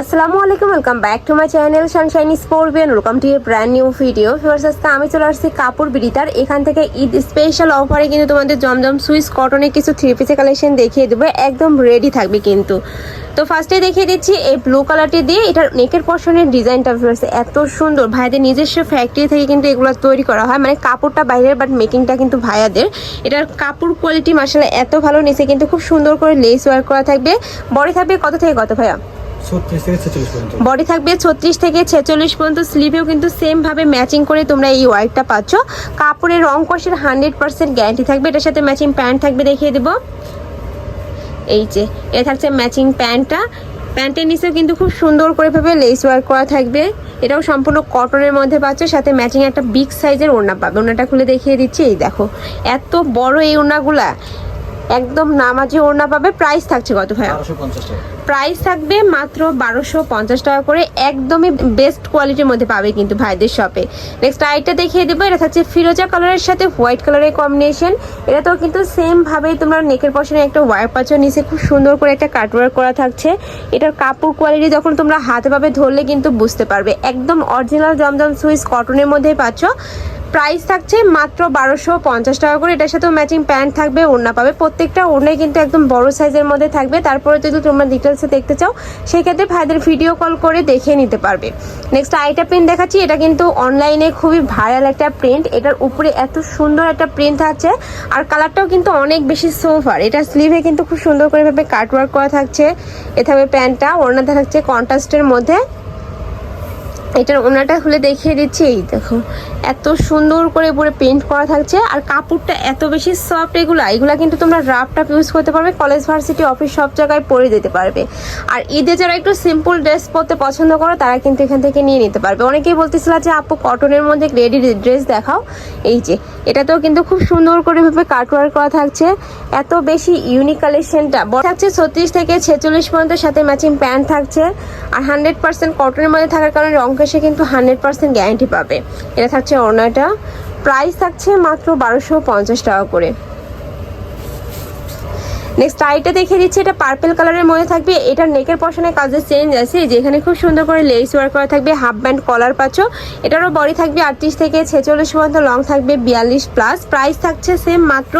আসসালামু আলাইকুম welcome back to my channel sunshine sportbian welcome to a brand new video ফিওর্স আজকে আমি চলে আসছি কাপড় বিড়িতার এখান থেকে ঈদ স্পেশাল অফারে কিন্তু তোমাদের জমজম সুইস কটনের কিছু থ্রি পিসের কালেকশন দেখিয়ে দেবো। একদম রেডি থাকবে কিন্তু। তো ফার্স্টে দেখিয়ে দিচ্ছি এই ব্লু কালারটি দিয়ে। এটার নেকের পশনের ডিজাইনটা ভিউয়ার্স এত সুন্দর। ভাইয়াদের নিজস্ব ফ্যাক্টরি থেকে কিন্তু এগুলো তৈরি করা হয়। মানে কাপড়টা বাইরের বাট মেকিংটা কিন্তু ভাইয়াদের। এটার কাপড় কোয়ালিটি মাসালে এত ভালো, নিচে কিন্তু খুব সুন্দর করে লেস ওয়ার্ক করা থাকবে। বডি থাকবে কত থেকে কত ভাইয়া? বডি থাকবে ছত্রিশ থেকে ছেচল্লিশ পর্যন্ত। স্লিভেও কিন্তু সেম ভাবে ম্যাচিং করে তোমরা এই ওয়ার্কটা পাচ্ছ। কাপড়ের রং কষের হান্ড্রেড পার্সেন্ট গ্যারান্টি থাকবে। এটার সাথে ম্যাচিং প্যান্ট থাকবে দেখিয়ে দেবো। এই যে এটা থাকছে ম্যাচিং প্যান্টটা প্যান্টের নিচেও কিন্তু খুব সুন্দর করে ভাবে লেস ওয়ার্ক করা থাকবে। এটাও সম্পূর্ণ কটনের মধ্যে পাচ্ছ। সাথে ম্যাচিং একটা বিগ সাইজের ওড়না পাবে। ওড়নাটা খুলে দেখিয়ে দিচ্ছি। এই দেখো, এত বড় এই ওড়নাগুলা। একদম নামাজি ওড়না পাবে। প্রাইস থাকছে কত ভাইয়া? প্রাইস থাকবে মাত্র বারোশো পঞ্চাশ টাকা করে। একদমই বেস্ট কোয়ালিটির মধ্যে পাবে কিন্তু ভাইদের শপে নেক্সট আইটা দেখিয়ে দেবো। এটা থাকছে ফিরোজা কালারের সাথে হোয়াইট কালারের কম্বিনেশন এটা তো কিন্তু সেমভাবেই তোমরা নেকের পশনে একটা ওয়ার পাচ্ছ। নিচে খুব সুন্দর করে একটা কাটওয়ার্ক করা থাকছে। এটার কাপড় কোয়ালিটি যখন তোমরা হাতে পাবে ধরলে কিন্তু বুঝতে পারবে। একদম অরিজিনাল জমজম সুইস কটনের মধ্যেই পাচ্ছ। প্রাইস থাকছে মাত্র বারোশো পঞ্চাশ টাকা করে। এটার সাথেও ম্যাচিং প্যান্ট থাকবে, ওড়না পাবে। প্রত্যেকটা ওড়নাই কিন্তু একদম বড় সাইজের মধ্যে থাকবে। তারপরে যদি তোমরা ডিটেলসে দেখতে চাও, সেক্ষেত্রে ভাইদের ভিডিও কল করে দেখে নিতে পারবে। নেক্সট আইটা প্রিন্ট দেখাচ্ছি। এটা কিন্তু অনলাইনে খুবই ভাইরাল একটা প্রিন্ট এটার উপরে এত সুন্দর একটা প্রিন্ট আছে। আর কালারটাও কিন্তু অনেক বেশি সোফার এটা স্লিভে কিন্তু খুব সুন্দর করে ভাবে কাটওয়ার্ক করা থাকছে। এ প্যান্টটা ওড়নাটা থাকছে কন্ট্রাস্টের মধ্যে। এটার ওনাটা খুলে দেখিয়ে দিচ্ছি, এই দেখো। এত সুন্দর করে পুরো পেন্ট করা থাকছে, আর কাপড়টা এত বেশি সফট এগুলা এগুলা কিন্তু তোমরা রাফ টাপ ইউজ করতে পারবে কলেজ ভার্সিটি অফিস সব জায়গায় পরে যেতে পারবে। আর ঈদে যারা একটু সিম্পল ড্রেস পরতে পছন্দ করো, তারা কিন্তু এখান থেকে নিয়ে নিতে পারবে। অনেকেই বলতেছিল যে, আপু কটনের মধ্যে রেডি ড্রেস দেখাও। এই যে, এটাতেও কিন্তু খুব সুন্দর করে ভাবে কাটওয়ার্ক করা থাকছে। এত বেশি ইউনিক কালেকশনটা বড় থাকছে ছত্রিশ থেকে ছেচল্লিশ পর্যন্ত সাথে ম্যাচিং প্যান্ট থাকছে। আর হান্ড্রেড পার্সেন্ট কটনের মধ্যে থাকার কারণে রং কষে কিন্তু হান্ড্রেড পার্সেন্ট গ্যারান্টি পাবে। এটা থাকছে ওড়নাটা প্রাইস থাকছে মাত্র বারোশো পঞ্চাশ টাকা করে। নেক্সট আইটা দেখে দিচ্ছি, এটা পার্পেল কালারের মধ্যে থাকবে। এটার নেকের পশনের কাজের চেঞ্জ আছে যেখানে খুব সুন্দর করে লেস ওয়ার্ক করা থাকবে হাফ ব্যান্ড কলার পাচ্ছ। এটারও বডি থাকবে আটত্রিশ থেকে ছেচল্লিশ পর্যন্ত লং থাকবে বিয়াল্লিশ প্লাস প্রাইস থাকছে সেম মাত্র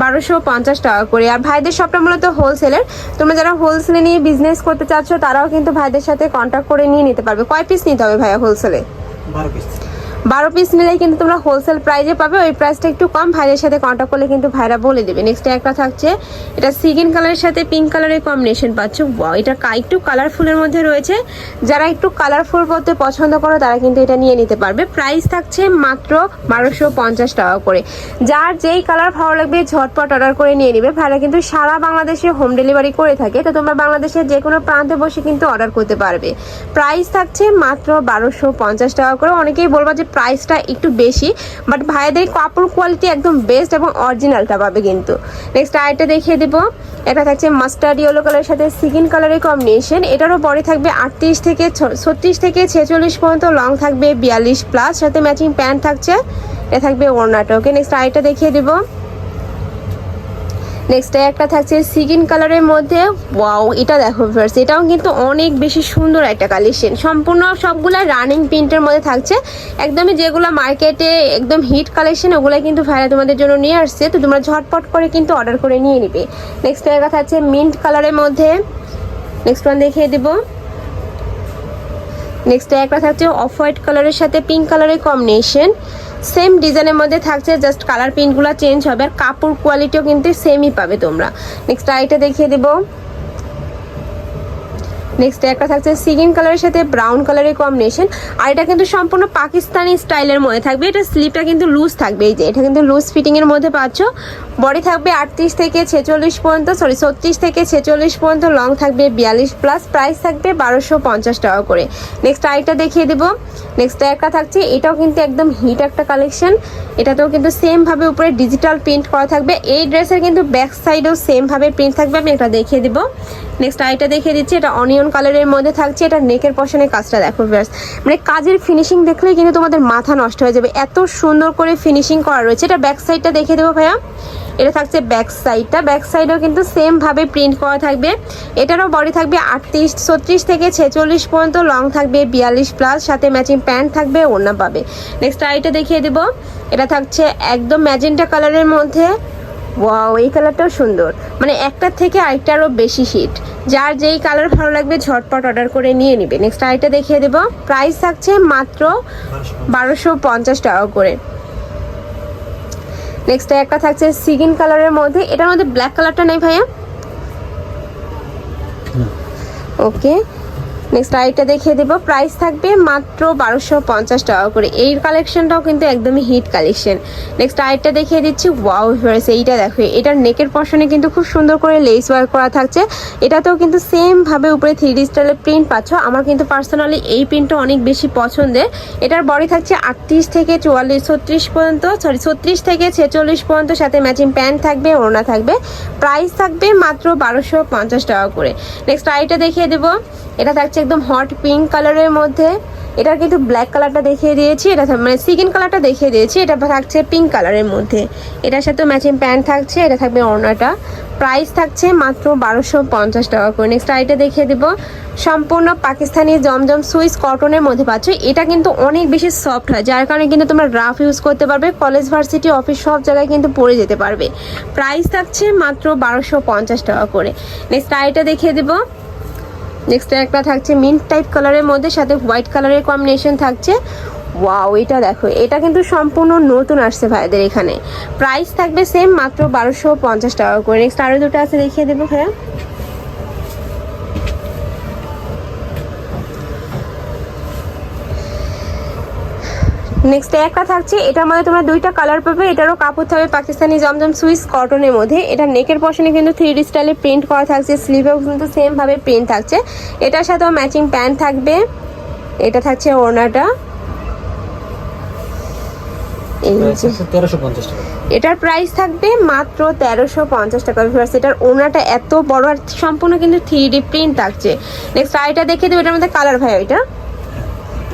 বারোশো পঞ্চাশ টাকা করে। আর ভাইদের সবটা মূলত হোলসেলের তোমরা যারা হোলসেলে নিয়ে বিজনেস করতে চাচ্ছ, তারাও কিন্তু ভাইদের সাথে কন্ট্যাক্ট করে নিয়ে নিতে পারবে। কয় পিস নিতে হবে ভাইয়া হোলসেলে বারো পিস বারো পিস নিলেই কিন্তু তোমরা হোলসেল প্রাইজে পাবে। ওই প্রাইসটা একটু কম। ভাইদের সাথে কন্ট্যাক্ট করলে কিন্তু ভাইরা বলে দেবে। নেক্সট একটা থাকছে। এটা সিগিন কালারের সাথে পিঙ্ক কালারের কম্বিনেশন পাচ্ছ। এটা একটু কালারফুলের মধ্যে রয়েছে। যারা একটু কালারফুল পড়তে পছন্দ করো, তারা কিন্তু এটা নিয়ে নিতে পারবে। প্রাইস থাকছে মাত্র বারোশো পঞ্চাশ টাকা করে। যার যেই কালার ভালো লাগবে, ঝটপট অর্ডার করে নিয়ে নিবে। ভাইরা কিন্তু সারা বাংলাদেশে হোম ডেলিভারি করে থাকে। তো তোমরা বাংলাদেশের যে কোনো প্রান্তে বসে কিন্তু অর্ডার করতে পারবে। প্রাইস থাকছে মাত্র বারোশো পঞ্চাশ টাকা করে। অনেকেই বলবা যে প্রাইসটা একটু বেশি বাট ভাইদের কাপড় কোয়ালিটি একদম বেস্ট এবং অরিজিনালটা পাবে কিন্তু। নেক্সট আরেকটা দেখিয়ে দেবো। এটা থাকছে মাস্টার্ড ইয়েলো কালারের সাথে সিগিন কালারের কম্বিনেশন এটারও বডি থাকবে আটত্রিশ থেকে ছত্রিশ থেকে ছেচল্লিশ পর্যন্ত লং থাকবে বিয়াল্লিশ প্লাস সাথে ম্যাচিং প্যান্ট থাকছে। এটা থাকবে ওড়নাটা। নেক্সট আরেকটা দেখিয়ে দেবো। নেক্সট একটা থাকছে সিগিন কালারের মধ্যে। ওয়াও এটা দেখো ফার্স্ট এটাও কিন্তু অনেক বেশি সুন্দর একটা কালেকশন সম্পূর্ণ সবগুলো রানিং প্রিন্টের মধ্যে থাকছে। একদমই যেগুলো মার্কেটে একদম হিট কালেকশন ওগুলো কিন্তু ভাইরা তোমাদের জন্য নিয়ে আসছে। তো তোমরা ঝটপট করে কিন্তু অর্ডার করে নিয়ে নিবে। নেক্সট একটা থাকছে মিন্ট কালারের মধ্যে। নেক্সট ওয়ান দেখিয়ে দেবো। নেক্সট একটা থাকছে অফ হোয়াইট কালারের সাথে পিঙ্ক কালারের কম্বিনেশন সেম ডিজাইনের মধ্যে থাকছে জাস্ট কালার প্রিন্টগুলো চেঞ্জ হবে আর কাপড় কোয়ালিটিও কিন্তু সেমই পাবে তোমরা। নেক্সট আইটা দেখিয়ে দেবো। নেক্সট একটা থাকছে সিগিন কালারের সাথে ব্রাউন কালারের কম্বিনেশন আর এটা কিন্তু সম্পূর্ণ পাকিস্তানি স্টাইলের মধ্যে থাকবে। এটা স্লিপটা কিন্তু লুজ থাকবে। এই যে, এটা কিন্তু লুজ ফিটিং এর মধ্যে পাচ্ছ। বডি থাকবে আটত্রিশ থেকে ছেচল্লিশ পর্যন্ত সরি ছত্রিশ থেকে ছেচল্লিশ পর্যন্ত লং থাকবে বিয়াল্লিশ প্লাস প্রাইস থাকবে বারোশো পঞ্চাশ টাকা করে। নেক্সট আরেকটা দেখিয়ে দেবো। নেক্সট একটা থাকছে, এটাও কিন্তু একদম হিট একটা কালেকশন এটাতেও কিন্তু সেমভাবে উপরে ডিজিটাল প্রিন্ট করা থাকবে। এই ড্রেসের কিন্তু ব্যাক সাইডেও সেমভাবে প্রিন্ট থাকবে। আমি এটা দেখিয়ে দিব। নেক্সট আইটা দেখিয়ে দিচ্ছি, এটা অনিয়ন কালারের মধ্যে থাকছে, এটা নেকের পশনের কাজটা দেখো, ব্যাস। মানে কাজের ফিনিশিং দেখলেই কিন্তু তোমাদের মাথা নষ্ট হয়ে যাবে। এত সুন্দর করে ফিনিশিং করা রয়েছে। এটা ব্যাক সাইডটা দেখিয়ে দেবো ভাইয়া। এটা থাকছে ব্যাক সাইডটা ব্যাক সাইডেও কিন্তু সেমভাবে প্রিন্ট করা থাকবে। এটারও বডি থাকবে আটত্রিশ, ছত্রিশ থেকে ছেচল্লিশ পর্যন্ত লং থাকবে, বিয়াল্লিশ প্লাস সাথে ম্যাচিং প্যান্ট থাকবে, ওড়না পাবে। নেক্সট আইটা দেখিয়ে দেবো। এটা থাকছে একদম ম্যাজেন্টা কালারের মধ্যে। ওয়াও এই কালারটাও সুন্দর। মানে একটার থেকে আরেকটা আরও বেশি হিট যার যেই কালার ভালো লাগবে ঝটপট অর্ডার করে নিয়ে নিবে। নেক্সট আইটা দেখিয়ে দেবো। প্রাইস থাকছে মাত্র বারোশো পঞ্চাশ টাকা করে। নেক্সট একটা থাকছে সিগিন কালারের মধ্যে। এটার মধ্যে ব্ল্যাক কালারটা নেই ভাইয়া? ওকে নেক্সট আইটা দেখিয়ে দেবো। প্রাইস থাকবে মাত্র বারোশো পঞ্চাশ টাকা করে। এই কালেকশনটাও কিন্তু একদমই হিট কালেকশন নেক্সট আইটা দেখিয়ে দিচ্ছি ওয়াও হয়েছে এইটা দেখো, এটার নেকের পশনে কিন্তু খুব সুন্দর করে লেস ওয়ার্ক করা থাকছে। এটাতেও কিন্তু সেমভাবে উপরে থ্রি ডি স্টাইলের প্রিন্ট পাচ্ছ। আমার কিন্তু পার্সোনালি এই প্রিন্টটা অনেক বেশি পছন্দের। এটার বডি থাকছে আটত্রিশ থেকে চুয়াল্লিশ, ছত্রিশ পর্যন্ত সরি ছত্রিশ থেকে ছেচল্লিশ পর্যন্ত, সাথে ম্যাচিং প্যান্ট থাকবে, ওড়না থাকবে। প্রাইস থাকবে মাত্র বারোশো পঞ্চাশ টাকা করে। নেক্সট আইটা দেখিয়ে দেবো। এটা থাকছে একদম হট পিঙ্ক কালারের মধ্যে। এটা কিন্তু ব্ল্যাক কালারটা দেখিয়ে দিয়েছি, এটা মানে সিগিন কালারটা দেখিয়ে দিয়েছি, এটা থাকছে পিঙ্ক কালারের মধ্যে। এটার সাথে ম্যাচিং প্যান্ট থাকছে, এটা থাকবে ওড়নাটা। প্রাইস থাকছে মাত্র বারোশো পঞ্চাশ টাকা করে। নেক্সট আইটা দেখিয়ে দেবো। সম্পূর্ণ পাকিস্তানি জমজম সুইস কটনের মধ্যে পাচ্ছ। এটা কিন্তু অনেক বেশি সফট হয়, যার কারণে কিন্তু তোমরা রাফ ইউজ করতে পারবে। কলেজ ভার্সিটি অফিস সব জায়গায় কিন্তু পরে যেতে পারবে। প্রাইস থাকছে মাত্র বারোশো পঞ্চাশ টাকা করে। নেক্সট আইটা দেখিয়ে দেবো। নেক্সট একটা থাকছে মিন্ট টাইপ কালারের মধ্যে, সাথে হোয়াইট কালারের কম্বিনেশন থাকছে। ওয়াও এটা দেখো, এটা কিন্তু সম্পূর্ণ নতুন আসছে ভাইদের এখানে। প্রাইস থাকবে সেম মাত্র বারোশো পঞ্চাশ টাকা করে। নেক্সট আরও দুটো আছে দেখিয়ে দেবো ভাইয়া। নেক্সট একটা থাকছে এটার মধ্যে তোমরা দুইটা কালার পাবে এটারও কাপড় থাকবে পাকিস্তানি জমজম সুইস কটনের মধ্যে। এটা নেকের পশনে কিন্তু থ্রি ডি স্টাইলে প্রিন্ট করা থাকছে স্লিভেও কিন্তু সেমভাবে প্রিন্ট থাকছে। এটার সাথেও ম্যাচিং প্যান্ট থাকবে এটা থাকছে ওড়নাটা। এটার প্রাইস থাকবে মাত্র তেরোশো পঞ্চাশ টাকা ভিউয়ার্স এটার ওনাটা এত বড় আর সম্পূর্ণ কিন্তু থ্রি ডি প্রিন্ট থাকছে। নেক্সট আইটা দেখে দেবো এটার মধ্যে কালার ভাই ওইটা।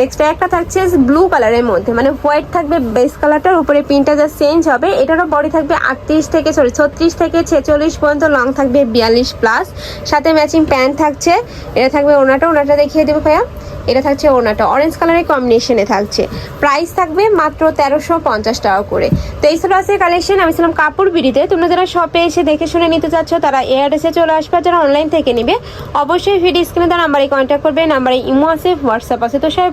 নেক্সট একটা থাকছে ব্লু কালারের মধ্যে মানে হোয়াইট থাকবে বেস কালারটার উপরে প্রিন্টটা যা চেঞ্জ হবে। এটারও বডি থাকবে আটত্রিশ থেকে সরি ছত্রিশ থেকে ছেচল্লিশ পর্যন্ত লং থাকবে বিয়াল্লিশ প্লাস সাথে ম্যাচিং প্যান্ট থাকছে। এটা থাকবে ওনাটা ওনাটা দেখিয়ে দেবো ভাইয়া। এটা থাকছে ওনাটা অরেঞ্জ কালারের কম্বিনেশনে থাকছে। প্রাইস থাকবে মাত্র তেরোশো পঞ্চাশ টাকা করে। তো এই ছিল আছে কালেকশন আমি ছিলাম কাপড় বিড়িতে। তোমরা যারা শপে এসে দেখে শুনে নিতে চাচ্ছ, তারা এ অ্যাড্রেসে চলে আসবে। যারা অনলাইন থেকে নিবে, অবশ্যই ভিডিও স্ক্রিনে তার নাম্বারে কন্ট্যাক্ট করবে। নাম্বারে ইমো আছে হোয়াটসঅ্যাপ আছে। তো সবাই